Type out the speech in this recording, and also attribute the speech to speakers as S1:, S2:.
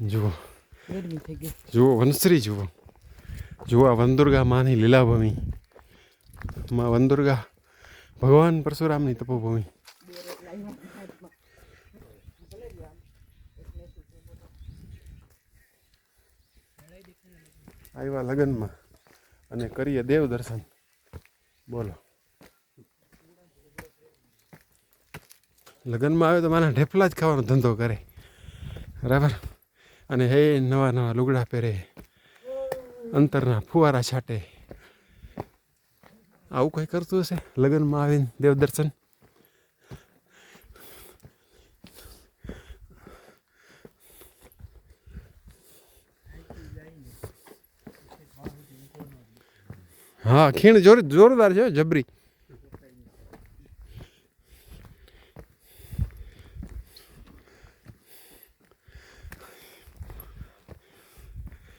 S1: જુઓ જુઓ વનશ્રી જુઓ જુઓ આ વનદુર્ગા માની લીલાભૂમિ માં વનદુર્ગા ભગવાન પરશુરામની તપોભૂમિ આવ્યા લગ્નમાં અને કરીએ દેવ દર્શન। બોલો। લગ્નમાં આવે તો મારા ઢેફલા જ ખાવાનો ધંધો કરે। બરાબર? અને હે નવા નવા લુગડા પહેરે. અંતરના ફુવારા છાંટે. આવું કંઈ કરતું હશે? લગ્નમાં આવીને દેવદર્શન હા, ખીણ જોર, જોરદાર છે જબરી.